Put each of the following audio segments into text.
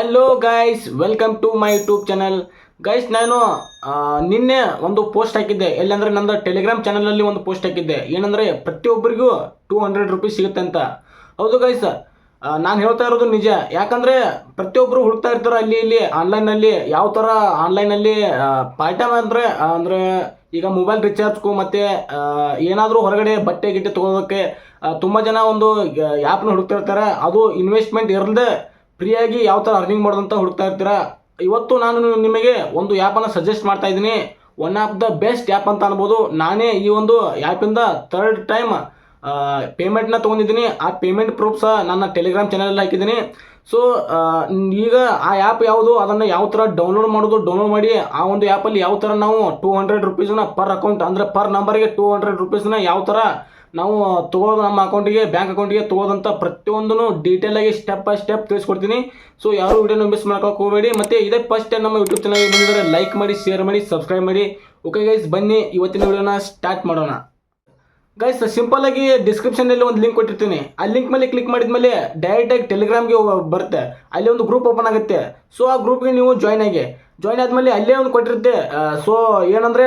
Hello guys welcome to my YouTube channel guys ನಾನು ನಿನ್ನೆ ಒಂದು ಪೋಸ್ಟ್ ಹಾಕಿದ್ದೆ. ಎಲ್ಲಂದ್ರೆ ನಂದು ಟೆಲಿಗ್ರಾಮ್ ಚಾನಲಲ್ಲಿ ಒಂದು ಪೋಸ್ಟ್ ಹಾಕಿದ್ದೆ. ಏನಂದರೆ ಪ್ರತಿಯೊಬ್ಬರಿಗೂ ಟೂ ಹಂಡ್ರೆಡ್ ರುಪೀಸ್ ಸಿಗುತ್ತೆ ಅಂತ. ಹೌದು ಗೈಸ್ ನಾನು ಹೇಳ್ತಾ ಇರೋದು ನಿಜ. ಯಾಕಂದರೆ ಪ್ರತಿಯೊಬ್ಬರು ಹುಡುಕ್ತಾ ಇರ್ತಾರೆ ಅಲ್ಲಿ, ಇಲ್ಲಿ ಆನ್ಲೈನಲ್ಲಿ ಯಾವ ಥರ ಆನ್ಲೈನಲ್ಲಿ ಅಲ್ಲಿ ಟೈಮ್ ಅಂದರೆ ಅಂದರೆ ಈಗ ಮೊಬೈಲ್ ರಿಚಾರ್ಜ್ಗೂ ಮತ್ತು ಏನಾದರೂ ಹೊರಗಡೆ ಬಟ್ಟೆ, ಗಿಟ್ಟೆ ತೊಗೊಳೋದಕ್ಕೆ ತುಂಬ ಜನ ಒಂದು ಆ್ಯಪ್ನ ಹುಡುಕ್ತಾ ಇರ್ತಾರೆ. ಅದು ಇನ್ವೆಸ್ಟ್ಮೆಂಟ್ ಇರದೆ ಫ್ರೀಯಾಗಿ ಯಾವ ಥರ ಅರ್ನಿಂಗ್ ಮಾಡೋದಂತ ಹುಡುಕ್ತಾ ಇರ್ತೀರಾ? ಇವತ್ತು ನಾನು ನಿಮಗೆ ಒಂದು ಆ್ಯಪನ್ನು ಸಜೆಸ್ಟ್ ಮಾಡ್ತಾ ಇದ್ದೀನಿ. One of the best app ಅಂತ ಅನ್ಬೋದು. ನಾನೇ ಈ ಒಂದು ಆ್ಯಪಿಂದ ಥರ್ಡ್ ಟೈಮ್ ಪೇಮೆಂಟ್ನ ತೊಗೊಂಡಿದ್ದೀನಿ. ಆ ಪೇಮೆಂಟ್ ಪ್ರೂಫ್ ಸಹ ನನ್ನ ಟೆಲಿಗ್ರಾಮ್ ಚಾನಲಲ್ಲಿ ಹಾಕಿದ್ದೀನಿ. ಸೊ ಈಗ ಆ ಆ್ಯಪ್ ಯಾವುದು, ಅದನ್ನು ಯಾವ ಥರ ಡೌನ್ಲೋಡ್ ಮಾಡೋದು ಡೌನ್ಲೋಡ್ ಮಾಡಿ ಆ ಒಂದು ಆ್ಯಪಲ್ಲಿ ಯಾವ ಥರ ನಾವು ಟೂ ಹಂಡ್ರೆಡ್ ರುಪೀಸನ್ನ ಪರ್ ಅಕೌಂಟ್ ಅಂದರೆ ಪರ್ ನಂಬರ್ಗೆ ಟೂ ಹಂಡ್ರೆಡ್ ರುಪೀಸನ್ನ ಯಾವ ಥರ ನಾವು ತೊಗೊಳೋದು ನಮ್ಮ ಅಕೌಂಟಿಗೆ ಬ್ಯಾಂಕ್ ಅಕೌಂಟಿಗೆ ತಗೋದಂಥ ಪ್ರತಿಯೊಂದನ್ನು ಡೀಟೇಲಾಗಿ ಸ್ಟೆಪ್ ಬೈ ಸ್ಟೆಪ್ ತಿಳಿಸ್ಕೊಡ್ತೀನಿ. ಸೊ ಯಾರು ವೀಡಿಯೋನ ಮಿಸ್ ಮಾಡ್ಕೊಳಕ್ಕೆ ಹೋಗಬೇಡಿ. ಮತ್ತು ಇದೇ ಫಸ್ಟ್ ಟೈಮ್ ನಮ್ಮ ಯೂಟ್ಯೂಬ್ ಚಾನಲ್ಗೆ ಬಂದಿದ್ದಾರೆ ಲೈಕ್ ಮಾಡಿ ಶೇರ್ ಮಾಡಿ ಸಬ್ಸ್ಕ್ರೈಬ್ ಮಾಡಿ. ಓಕೆ ಗೈಸ್ ಬನ್ನಿ. ಇವತ್ತಿನ ವಿಡಿಯೋನ ಸ್ಟಾರ್ಟ್ ಮಾಡೋಣ. ಗೈಸ್ ಸಿಂಪಲ್ ಆಗಿ ಡಿಸ್ಕ್ರಿಪ್ಷನಲ್ಲಿ ಒಂದು ಲಿಂಕ್ ಕೊಟ್ಟಿರ್ತೀನಿ. ಆ ಲಿಂಕ್ ಮೇಲೆ ಕ್ಲಿಕ್ ಮಾಡಿದ್ಮೇಲೆ ಡೈರೆಕ್ಟಾಗಿ ಟೆಲಿಗ್ರಾಮ್ಗೆ ಬರುತ್ತೆ. ಅಲ್ಲಿ ಒಂದು ಗ್ರೂಪ್ ಓಪನ್ ಆಗುತ್ತೆ. ಸೊ ಆ ಗ್ರೂಪ್ಗೆ ನೀವು ಜಾಯ್ನ್ ಆಗಿ. ಜಾಯ್ನ್ ಆದಮೇಲೆ ಅಲ್ಲೇ ಒಂದು ಕೊಟ್ಟಿರುತ್ತೆ. ಸೊ ಏನಂದರೆ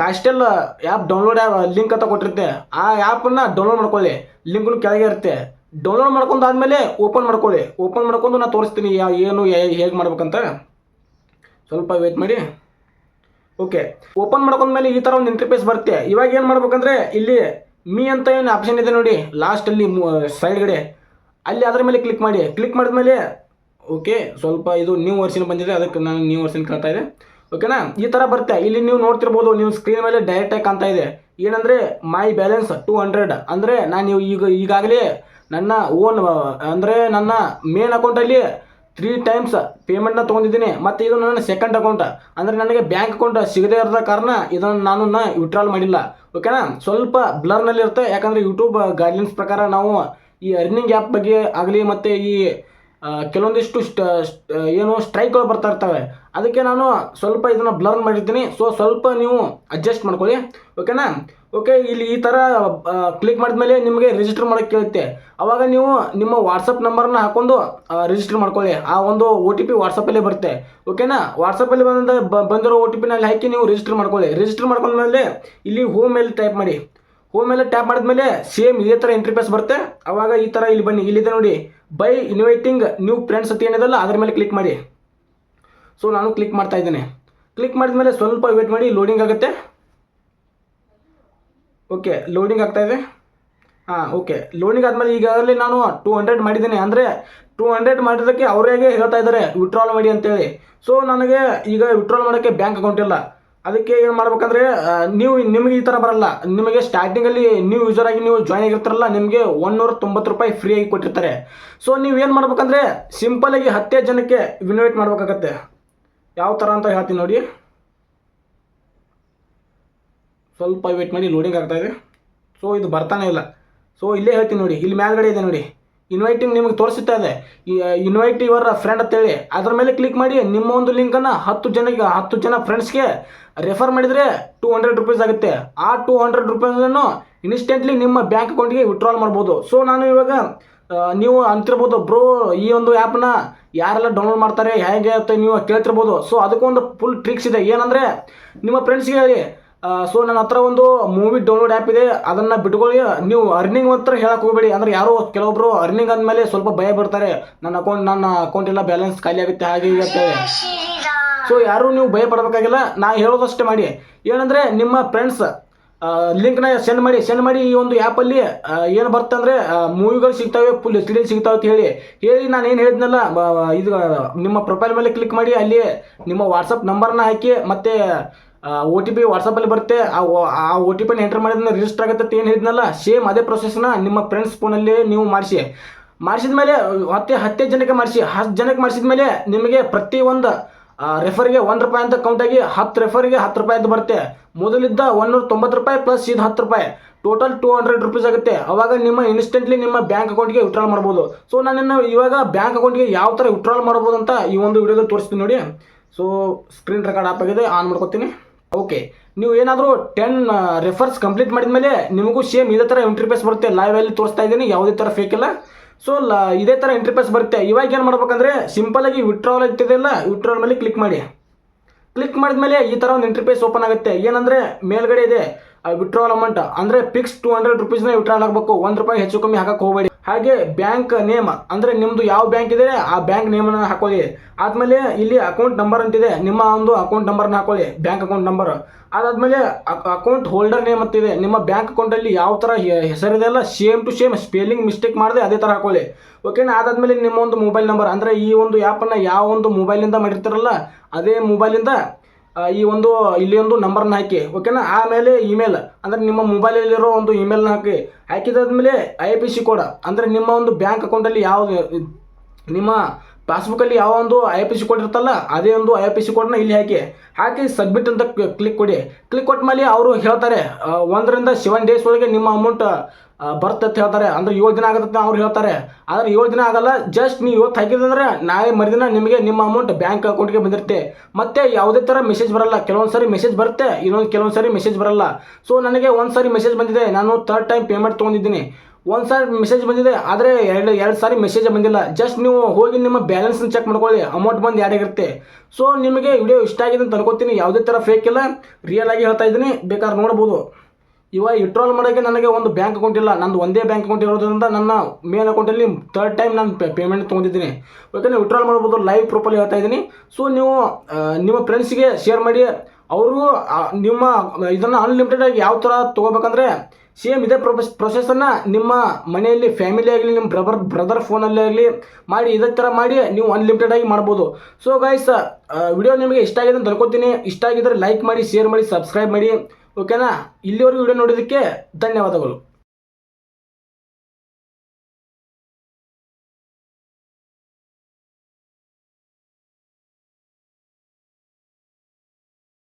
ಕಾಸ್ಟೆಲ್ ಆ್ಯಪ್ ಡೌನ್ಲೋಡ್ ಲಿಂಕ್ ಅಂತ ಕೊಟ್ಟಿರುತ್ತೆ, ಆ ಆ್ಯಪನ್ನು ಡೌನ್ಲೋಡ್ ಮಾಡ್ಕೊಳ್ಳಿ. ಲಿಂಕ್ನು ಕೆಳಗೆ ಇರುತ್ತೆ. ಡೌನ್ಲೋಡ್ ಮಾಡ್ಕೊಂಡು ಆದಮೇಲೆ ಓಪನ್ ಮಾಡ್ಕೊಳ್ಳಿ. ಓಪನ್ ಮಾಡ್ಕೊಂಡು ನಾನು ತೋರಿಸ್ತೀನಿ ಯಾ, ಏನು ಹೇಗೆ ಮಾಡ್ಬೇಕಂತ. ಸ್ವಲ್ಪ ವೇಟ್ ಮಾಡಿ. ಓಕೆ ಓಪನ್ ಮಾಡ್ಕೊಂಡ್ಮೇಲೆ ಈ ಥರ ಒಂದು ಇಂಟರ್ಫೇಸ್ ಬರುತ್ತೆ. ಇವಾಗ ಏನು ಮಾಡ್ಬೇಕಂದ್ರೆ, ಇಲ್ಲಿ ಮೀ ಅಂತ ಏನು ಆಪ್ಷನ್ ಇದೆ ನೋಡಿ. ಲಾಸ್ಟಲ್ಲಿ ಸೈಡ್ಗಡೆ ಅಲ್ಲಿ ಅದರ ಮೇಲೆ ಕ್ಲಿಕ್ ಮಾಡಿ. ಕ್ಲಿಕ್ ಮಾಡಿದ್ಮೇಲೆ ಓಕೆ ಸ್ವಲ್ಪ ಇದು ನ್ಯೂ ವರ್ಷನ್ ಬಂದಿದೆ. ಅದಕ್ಕೆ ನಾನು ನ್ಯೂ ವರ್ಷನ್ ಕಾಣ್ತಾ ಇದೆ ಓಕೆನಾ? ಈ ಥರ ಬರುತ್ತೆ. ಇಲ್ಲಿ ನೀವು ನೋಡ್ತಿರ್ಬೋದು, ನೀವು ಸ್ಕ್ರೀನ್ ಮೇಲೆ ಡೈರೆಕ್ಟಾಗಿ ಕಾಣ್ತಾ ಇದೆ. ಏನಂದರೆ ಮೈ ಬ್ಯಾಲೆನ್ಸ್ ಟೂ ಹಂಡ್ರೆಡ್ ಅಂದರೆ, ನಾನು ಈಗ, ಈಗಾಗಲೇ ನನ್ನ ಓನ್ ಅಂದರೆ ನನ್ನ ಮೇನ್ ಅಕೌಂಟಲ್ಲಿ ತ್ರೀ ಟೈಮ್ಸ್ ಪೇಮೆಂಟ್ನ ತೊಗೊಂಡಿದ್ದೀನಿ. ಮತ್ತು ಇದು ನನ್ನ ಸೆಕೆಂಡ್ ಅಕೌಂಟ್ ಅಂದರೆ ನನಗೆ ಬ್ಯಾಂಕ್ ಅಕೌಂಟ್ ಸಿಗದೇ ಇರದ ಕಾರಣ ಇದನ್ನು ನಾನು ವಿಡ್ರಾಲ್ ಮಾಡಿಲ್ಲ. ಓಕೆನಾ? ಸ್ವಲ್ಪ ಬ್ಲರ್ನಲ್ಲಿ ಇರುತ್ತೆ ಯಾಕಂದರೆ ಯೂಟ್ಯೂಬ್ ಗೈಡ್ಲೈನ್ಸ್ ಪ್ರಕಾರ ನಾವು ಈ ಅರ್ನಿಂಗ್ ಆ್ಯಪ್ ಬಗ್ಗೆ ಆಗಲಿ, ಮತ್ತು ಈ ಕೆಲವೊಂದಿಷ್ಟು ಏನು ಸ್ಟ್ರೈಕ್ಗಳು ಬರ್ತಾ ಇರ್ತವೆ. ಅದಕ್ಕೆ ನಾನು ಸ್ವಲ್ಪ ಇದನ್ನು ಬ್ಲರ್ ಮಾಡಿರ್ತೀನಿ. ಸೊ ಸ್ವಲ್ಪ ನೀವು ಅಡ್ಜಸ್ಟ್ ಮಾಡ್ಕೊಳ್ಳಿ. ಓಕೆನಾ ಓಕೆ ಇಲ್ಲಿ ಈ ಥರ ಕ್ಲಿಕ್ ಮಾಡಿದ್ಮೇಲೆ ನಿಮಗೆ ರಿಜಿಸ್ಟರ್ ಮಾಡೋಕ್ಕೆ ಕೇಳುತ್ತೆ. ಆವಾಗ ನೀವು ನಿಮ್ಮ ವಾಟ್ಸಪ್ ನಂಬರ್ನ ಹಾಕೊಂಡು ರಿಜಿಸ್ಟರ್ ಮಾಡ್ಕೊಳ್ಳಿ. ಆ ಒಂದು ಒ ಟಿ ಪಿ ವಾಟ್ಸಪ್ಪಲ್ಲೇ ಬರುತ್ತೆ. ಓಕೆನಾ ವಾಟ್ಸಪ್ಪಲ್ಲಿ ಬಂದ, ಬಂದಿರೋ ಒ ಟಿ ಪಿನಲ್ಲಿ ಹಾಕಿ ನೀವು ರಿಜಿಸ್ಟರ್ ಮಾಡ್ಕೊಳ್ಳಿ. ರಿಜಿಸ್ಟರ್ ಮಾಡ್ಕೊಂಡ್ಮೇಲೆ ಇಲ್ಲಿ ಹೋಮ್ ಮೇಲೆ ಟೈಪ್ ಮಾಡಿ. ಹೋಮ್ ಮೇಲೆ ಟ್ಯಾಪ್ ಮಾಡಿದ್ಮೇಲೆ ಸೇಮ್ ಇದೇ ಥರ ಇಂಟರ್ಫೇಸ್ ಬರುತ್ತೆ. ಅವಾಗ ಈ ಥರ ಇಲ್ಲಿ ಬನ್ನಿ. ಇಲ್ಲಿದೆ ನೋಡಿ ಬೈ ಇನ್ವೈಟಿಂಗ್ ನ್ಯೂ ಫ್ರೆಂಡ್ಸ್ ಅಂತ ಏನಿದೆಲ್ಲ ಅದ್ರ ಮೇಲೆ ಕ್ಲಿಕ್ ಮಾಡಿ. ಸೊ ನಾನು ಕ್ಲಿಕ್ ಮಾಡ್ತಾ ಇದ್ದೇನೆ. ಕ್ಲಿಕ್ ಮಾಡಿದ್ಮೇಲೆ ಸ್ವಲ್ಪ ವೇಟ್ ಮಾಡಿ ಲೋಡಿಂಗ್ ಆಗುತ್ತೆ. ಓಕೆ ಲೋಡಿಂಗ್ ಆಗ್ತಾ ಇದೆ. ಹಾಂ ಓಕೆ ಲೋಡಿಂಗ್ ಆದಮೇಲೆ ಈಗಾಗಲೇ ನಾನು ಟೂ ಹಂಡ್ರೆಡ್ ಮಾಡಿದ್ದೇನೆ. ಅಂದರೆ ಟೂ ಹಂಡ್ರೆಡ್ ಮಾಡಿರೋದಕ್ಕೆ ಅವರೇ ಹೇಳ್ತಾ ಇದ್ದಾರೆ ವಿಡ್ರಾಲ್ ಮಾಡಿ ಅಂತೇಳಿ. ಸೊ ನನಗೆ ಈಗ ವಿಡ್ರಾಲ್ ಮಾಡೋಕ್ಕೆ ಬ್ಯಾಂಕ್ ಅಕೌಂಟ್ ಇಲ್ಲ. ಅದಕ್ಕೆ ಏನು ಮಾಡ್ಬೇಕಂದ್ರೆ ನೀವು ನಿಮಗೆ ಈ ಥರ ಬರಲ್ಲ. ನಿಮಗೆ ಸ್ಟಾರ್ಟಿಂಗಲ್ಲಿ ನ್ಯೂ ಯೂಸರ್ ಆಗಿ ನೀವು ಜಾಯ್ನ್ ಆಗಿರ್ತಾರಲ್ಲ, ನಿಮಗೆ ಒನ್ನೂರ ತೊಂಬತ್ತು ರೂಪಾಯಿ ಫ್ರೀಯಾಗಿ ಕೊಟ್ಟಿರ್ತಾರೆ. ಸೊ ನೀವು ಏನು ಮಾಡ್ಬೇಕಂದ್ರೆ ಸಿಂಪಲಾಗಿ ಹತ್ತೇ ಜನಕ್ಕೆ ಇನ್ವೈಟ್ ಮಾಡ್ಬೇಕಾಗತ್ತೆ. ಯಾವ ಥರ ಅಂತ ಹೇಳ್ತೀನಿ ನೋಡಿ. ಸ್ವಲ್ಪ ವೇಟ್ ಮಾಡಿ ಲೋಡಿಂಗ್ ಆಗ್ತಾ ಇದೆ. ಸೊ ಇದು ಬರ್ತಾನೆ ಇಲ್ಲ. ಸೊ ಇಲ್ಲೇ ಹೇಳ್ತೀನಿ ನೋಡಿ. ಇಲ್ಲಿ ಮೇಲ್ಗಡೆ ಇದೆ ನೋಡಿ. ಇನ್ವೈಟಿಂಗ್ ನಿಮಗೆ ತೋರಿಸುತ್ತಾ ಇದೆ ಇನ್ವೈಟ್ ಯುವರ್ ಫ್ರೆಂಡ್ ಅಂತೇಳಿ. ಅದ್ರ ಮೇಲೆ ಕ್ಲಿಕ್ ಮಾಡಿ ನಿಮ್ಮ ಒಂದು ಲಿಂಕನ್ನು ಹತ್ತು ಜನಕ್ಕೆ ಹತ್ತು ಜನ ಫ್ರೆಂಡ್ಸ್ಗೆ ರೆಫರ್ ಮಾಡಿದರೆ ಟೂ ಹಂಡ್ರೆಡ್ ರುಪೀಸ್ ಆಗುತ್ತೆ. ಆ ಟೂ ಹಂಡ್ರೆಡ್ ರುಪೀಸನ್ನು ಇನ್ಸ್ಟೆಂಟ್ಲಿ ನಿಮ್ಮ ಬ್ಯಾಂಕ್ ಅಕೌಂಟ್ಗೆ ವಿತ್ಡ್ರಾಲ್ ಮಾಡ್ಬೋದು. ಸೊ ನಾನು ಇವಾಗ ನೀವು ಅಂತಿರ್ಬೋದು ಬ್ರೋ ಈ ಒಂದು ಆ್ಯಪ್ನ ಯಾರೆಲ್ಲ ಡೌನ್ಲೋಡ್ ಮಾಡ್ತಾರೆ, ಹೇಗೆ ಅಂತ ನೀವು ಕೇಳ್ತಿರ್ಬೋದು. ಸೊ ಅದಕ್ಕೊಂದು ಫುಲ್ ಟ್ರಿಕ್ಸ್ ಇದೆ. ಏನಂದರೆ, ನಿಮ್ಮ ಫ್ರೆಂಡ್ಸ್ಗೆ ಹೇಳಿ ಸೊ ನನ್ನ ಹತ್ರ ಒಂದು ಮೂವಿ ಡೌನ್ಲೋಡ್ ಆ್ಯಪ್ ಇದೆ. ಅದನ್ನು ಬಿಟ್ಕೊಳ್ಳಿ. ನೀವು ಅರ್ನಿಂಗ್ ಹತ್ರ ಹೇಳಕ್ಕೆ ಹೋಗಬೇಡಿ. ಅಂದರೆ ಯಾರೋ ಕೆಲವೊಬ್ರು ಅರ್ನಿಂಗ್ ಅಂದಮೇಲೆ ಸ್ವಲ್ಪ ಭಯ ಬರ್ತಾರೆ ನನ್ನ ಅಕೌಂಟ್ ನನ್ನ ಅಕೌಂಟ್ ಎಲ್ಲ ಬ್ಯಾಲೆನ್ಸ್ ಖಾಲಿ ಆಗುತ್ತೆ, ಹಾಗೆ ಇರುತ್ತೆ ಸೊ ಯಾರು ನೀವು ಭಯ ಪಡಬೇಕಾಗಿಲ್ಲ ನಾ ಹೇಳೋದಷ್ಟೇ ಮಾಡಿ. ಏನಂದರೆ ನಿಮ್ಮ ಫ್ರೆಂಡ್ಸ್ ಲಿಂಕ್ನ ಸೆಂಡ್ ಮಾಡಿ. ಸೆಂಡ್ ಮಾಡಿ ಈ ಒಂದು ಆ್ಯಪಲ್ಲಿ ಏನು ಬರುತ್ತೆ ಅಂದರೆ ಮೂವಿಗಳು ಸಿಗ್ತಾವೆ ಫುಲ್ ಎಚ್ ಡಿ ಸಿಗ್ತಾವೆ ಅಂತ ಹೇಳಿ. ಹೇಳಿ ನಾನು ಏನು ಹೇಳಿದ್ನಲ್ಲ ಇದು, ನಿಮ್ಮ ಪ್ರೊಫೈಲ್ ಮೇಲೆ ಕ್ಲಿಕ್ ಮಾಡಿ. ಅಲ್ಲಿ ನಿಮ್ಮ ವಾಟ್ಸಪ್ ನಂಬರ್ನ ಹಾಕಿ ಮತ್ತು ಒ ಟಿ ಪಿ ವಾಟ್ಸಪ್ಪಲ್ಲಿ ಬರುತ್ತೆ. ಆ ಒ- ಟಿ ಪಿನ ಎಂಟರ್ ಮಾಡಿದ್ರೆ ರಿಜಿಸ್ಟರ್ ಆಗುತ್ತೆ ಏನು ಹೇಳಿದ್ನಲ್ಲ ಸೇಮ್ ಅದೇ ಪ್ರೊಸೆಸ್ನ ನಿಮ್ಮ ಫ್ರೆಂಡ್ಸ್ ಫೋನಲ್ಲಿ ನೀವು ಮಾಡಿಸಿ. ಮಾಡಿಸಿದ ಮೇಲೆ ಹತ್ತೆ, ಹತ್ತೇ ಜನಕ್ಕೆ ಮಾಡಿಸಿ. ಹತ್ತು ಜನಕ್ಕೆ ಮಾಡಿಸಿದ ಮೇಲೆ ನಿಮಗೆ ಪ್ರತಿ ಒಂದು ರೆಫರ್ಗೆ ಒಂದು ರೂಪಾಯಿ ಅಂತ ಕೌಂಟ್ ಆಗಿ ಹತ್ತು ರೆಫರ್ಗೆ ಹತ್ತು ರೂಪಾಯಿ ಅಂತ ಬರುತ್ತೆ. ಮೊದಲಿದ್ದ ಒಂದೂರ ತೊಂಬತ್ತು ರೂಪಾಯಿ ಪ್ಲಸ್ ಇದು ಹತ್ತು ರೂಪಾಯಿ. ಟೋಟಲ್ ಟೂ ಹಂಡ್ರೆಡ್ ರುಪೀಸ್ ಆಗುತ್ತೆ. ಅವಾಗ ನಿಮ್ಮ ಇನ್ಸ್ಟೆಂಟ್ಲಿ ನಿಮ್ಮ ಬ್ಯಾಂಕ್ ಅಕೌಂಟ್ಗೆ ವಿಡ್ರಾಲ್ ಮಾಡ್ಬೋದು. ಸೊ ನಾನು ಇವಾಗ ಬ್ಯಾಂಕ್ ಅಕೌಂಟ್ಗೆ ಯಾವ ಥರ ವಿಡ್ರಾಲ್ ಮಾಡ್ಬೋದು ಅಂತ ಈ ಒಂದು ವಿಡಿಯೋದಲ್ಲಿ ತೋರಿಸ್ತೀನಿ ನೋಡಿ. ಸೊ ಸ್ಕ್ರೀನ್ ರೆಕಾರ್ಡ್ ಆಪ್ ಆಗಿದೆ, ಆನ್ ಮಾಡ್ಕೊತೀನಿ. ಓಕೆ ನೀವು ಏನಾದರೂ ಟೆನ್ ರೆಫರ್ಸ್ ಕಂಪ್ಲೀಟ್ ಮಾಡಿದ ಮೇಲೆ ನಿಮಗೂ ಸೇಮ್ ಇದೇ ಥರ ಇಂಟರ್ಫೇಸ್ ಬರುತ್ತೆ. ಲೈವ್ ಅಲ್ಲಿ ತೋರಿಸ್ತಾ ಇದ್ದೀನಿ. ಯಾವುದೇ ಥರ ಫೇಕ್ ಇಲ್ಲ. ಸೊ ಲ, ಇದೇ ಥರ ಇಂಟರ್ಫೇಸ್ ಬರುತ್ತೆ. ಇವಾಗ ಏನು ಮಾಡ್ಬೇಕಂದ್ರೆ ಸಿಂಪಲಾಗಿ ವಿಟ್ರಾಲ್ ಇರ್ತಿದೆಯಲ್ಲ ವಿಟ್ರಾಲ್ ಮೇಲೆ ಕ್ಲಿಕ್ ಮಾಡಿ. ಕ್ಲಿಕ್ ಮಾಡಿದ್ಮೇಲೆ ಈ ಥರ ಒಂದು ಇಂಟರ್ಫೇಸ್ ಓಪನ್ ಆಗುತ್ತೆ. ಏನಂದರೆ ಮೇಲ್ಗಡೆ ಇದೆ ವಿಡ್ರಾಲ್ ಅಮೌಂಟ್ ಅಂದರೆ ಫಿಕ್ಸ್ ಟು ಹಂಡ್ರೆಡ್ ರುಪೀಸ್ನ ವಿಡ್ರಾಲ್ ಆಗಬೇಕು. ಒಂದು ರೂಪಾಯಿ ಹೆಚ್ಚು ಕಮ್ಮಿ ಹಾಕಕ್ಕೆ ಹೋಗಬೇಡಿ. ಹಾಗೆ ಬ್ಯಾಂಕ್ ನೇಮ್, ಅಂದರೆ ನಿಮ್ಮದು ಯಾವ ಬ್ಯಾಂಕ್ ಇದೆ, ಆ ಬ್ಯಾಂಕ್ ನೇಮನ್ನು ಹಾಕೊಳ್ಳಿ. ಆದಮೇಲೆ ಇಲ್ಲಿ ಅಕೌಂಟ್ ನಂಬರ್ ಅಂತಿದೆ, ನಿಮ್ಮ ಒಂದು ಅಕೌಂಟ್ ನಂಬರ್ನ ಹಾಕೊಳ್ಳಿ, ಬ್ಯಾಂಕ್ ಅಕೌಂಟ್ ನಂಬರ್. ಅದಾದಮೇಲೆ ಅಕೌಂಟ್ ಹೋಲ್ಡರ್ ನೇಮ್ ಅಂತಿದೆ, ನಿಮ್ಮ ಬ್ಯಾಂಕ್ ಅಕೌಂಟಲ್ಲಿ ಯಾವ ಥರ ಹೆಸರಿದೆ ಅಲ್ಲ, same to same spelling mistake ಮಾಡಿದೆ ಅದೇ ಥರ ಹಾಕೊಳ್ಳಿ. ಓಕೆನಾ? ಅದಾದಮೇಲೆ ನಿಮ್ಮ ಒಂದು ಮೊಬೈಲ್ ನಂಬರ್, ಅಂದರೆ ಈ ಒಂದು ಆ್ಯಪನ್ನು ಯಾವ ಒಂದು ಮೊಬೈಲಿಂದ ಮಾಡಿರ್ತಾರಲ್ಲ, ಅದೇ ಮೊಬೈಲಿಂದ ಈ ಒಂದು, ಇಲ್ಲಿ ಒಂದು ನಂಬರ್ನ ಹಾಕಿ ಓಕೆನಾ ಆಮೇಲೆ ಇಮೇಲ್ ಅಂದರೆ ನಿಮ್ಮ ಮೊಬೈಲಲ್ಲಿರೋ ಒಂದು ಇಮೇಲ್ನ ಹಾಕಿ ಹಾಕಿದಾದ್ಮೇಲೆ ಐ ಪಿ ಸಿ ಕೋಡ್ ಅಂದರೆ ನಿಮ್ಮ ಒಂದು ಬ್ಯಾಂಕ್ ಅಕೌಂಟಲ್ಲಿ ಯಾವ ನಿಮ್ಮ ಪಾಸ್ಬುಕ್ಕಲ್ಲಿ ಯಾವ ಒಂದು ಐ ಪಿ ಸಿ ಕೋಡ್ ಇರ್ತಲ್ಲ ಅದೇ ಒಂದು ಐ ಪಿ ಸಿ ಕೋಡ್ನ ಇಲ್ಲಿ ಹಾಕಿ ಹಾಕಿ ಸಬ್ಮಿಟ್ ಅಂತ ಕ್ಲಿಕ್ ಕೊಡಿ. ಕ್ಲಿಕ್ ಕೊಟ್ಟ ಮೇಲೆ ಅವರು ಹೇಳ್ತಾರೆ ಒಂದರಿಂದ ಸೆವೆನ್ ಡೇಸ್ ಒಳಗೆ ನಿಮ್ಮ ಅಮೌಂಟ್ ಬರುತ್ತೆ ಹೇಳ್ತಾರೆ. ಅಂದ್ರೆ ಏಳು ದಿನ ಆಗತ್ತೆ ಅವ್ರು ಹೇಳ್ತಾರೆ. ಆದ್ರೆ ಏಳು ದಿನ ಆಗಲ್ಲ ಜಸ್ಟ್ ನೀವು ಇವತ್ತು ಹಾಕಿದ್ರೆ ನಾಳೆ ಮರಿದಿನ ನಿಮಗೆ ನಿಮ್ಮ ಅಮೌಂಟ್ ಬ್ಯಾಂಕ್ ಅಕೌಂಟ್ಗೆ ಬಂದಿರುತ್ತೆ. ಮತ್ತೆ ಯಾವುದೇ ಥರ ಮೆಸೇಜ್ ಬರಲ್ಲ. ಕೆಲವೊಂದು ಸರಿ ಮೆಸೇಜ್ ಬರುತ್ತೆ, ಇನ್ನೊಂದು ಕೆಲವೊಂದು ಸರಿ ಮೆಸೇಜ್ ಬರಲ್ಲ. ಸೊ ನನಗೆ ಒಂದು ಸಾರಿ ಮೆಸೇಜ್ ಬಂದಿದೆ. ನಾನು ಥರ್ಡ್ ಟೈಮ್ ಪೇಮೆಂಟ್ ತೊಗೊಂಡಿದ್ದೀನಿ. ಒಂದು ಸಾರಿ ಮೆಸೇಜ್ ಬಂದಿದೆ, ಆದರೆ ಎರಡು ಎರಡು ಸಾರಿ ಮೆಸೇಜ್ ಬಂದಿಲ್ಲ. ಜಸ್ಟ್ ನೀವು ಹೋಗಿ ನಿಮ್ಮ ಬ್ಯಾಲೆನ್ಸ್ನ ಚೆಕ್ ಮಾಡ್ಕೊಳ್ಳಿ. ಅಮೌಂಟ್ ಬಂದು ಯಾರಿಗಿರುತ್ತೆ. ಸೊ ನಿಮಗೆ ವಿಡಿಯೋ ಇಷ್ಟ ಆಗಿದೆ ಅಂತ ಅನ್ಕೋತೀನಿ. ಯಾವುದೇ ಥರ ಫೇಕ್ ಇಲ್ಲ. ರಿಯಲ್ ಆಗಿ ಹೇಳ್ತಾ ಇದ್ದೀನಿ. ಬೇಕಾದ್ರೆ ನೋಡ್ಬೋದು. ಇವಾಗ ವಿಡ್ರಾಲ್ ಮಾಡೋಕ್ಕೆ ನನಗೆ ಒಂದು ಬ್ಯಾಂಕ್ ಅಕೌಂಟ್ ಇಲ್ಲ. ನಂದು ಒಂದೇ ಬ್ಯಾಂಕ್ ಅಕೌಂಟ್ ಇರೋದ್ರಿಂದ ನನ್ನ ಮೇನ್ ಅಕೌಂಟಲ್ಲಿ ಥರ್ಡ್ ಟೈಮ್ ನಾನು ಪೇಮೆಂಟ್ ತೊಗೊಂಡಿದ್ದೀನಿ. ಯಾಕಂದರೆ ವಿಡ್ರಾಲ್ ಮಾಡ್ಬೋದು ಲೈವ್ ಪ್ರೂಫಲ್ಲಿ ಹೇಳ್ತಾ ಇದ್ದೀನಿ. ಸೊ ನೀವು ನಿಮ್ಮ ಫ್ರೆಂಡ್ಸ್ಗೆ ಶೇರ್ ಮಾಡಿ. ಅವರು ನಿಮ್ಮ, ಇದನ್ನು ಅನ್ಲಿಮಿಟೆಡ್ ಆಗಿ ಯಾವ ಥರ ತೊಗೋಬೇಕಂದ್ರೆ ಸೇಮ್ ಇದೇ ಪ್ರೊಸೆಸ್ ಪ್ರೊಸೆಸನ್ನು ನಿಮ್ಮ ಮನೆಯಲ್ಲಿ ಫ್ಯಾಮಿಲಿ ಆಗಲಿ, ನಿಮ್ಮ ಬ್ರದರ್ ಬ್ರದರ್ ಫೋನಲ್ಲಿ ಆಗಲಿ ಮಾಡಿ, ಇದೇ ಥರ ಮಾಡಿ ನೀವು ಅನ್ಲಿಮಿಟೆಡ್ ಆಗಿ ಮಾಡ್ಬೋದು. ಸೊ ಗೈಸ್ ವಿಡಿಯೋ ನಿಮಗೆ ಇಷ್ಟ ಆಗಿದೆ ಅಂತ ತಿಳ್ಕೊತೀನಿ ಇಷ್ಟ ಆಗಿದ್ದರೆ ಲೈಕ್ ಮಾಡಿ ಶೇರ್ ಮಾಡಿ ಸಬ್ಸ್ಕ್ರೈಬ್ ಮಾಡಿ. ಓಕೆನಾ? ಇಲ್ಲಿವರೆಗೂ ವಿಡಿಯೋ ನೋಡೋದಕ್ಕೆ ಧನ್ಯವಾದಗಳು.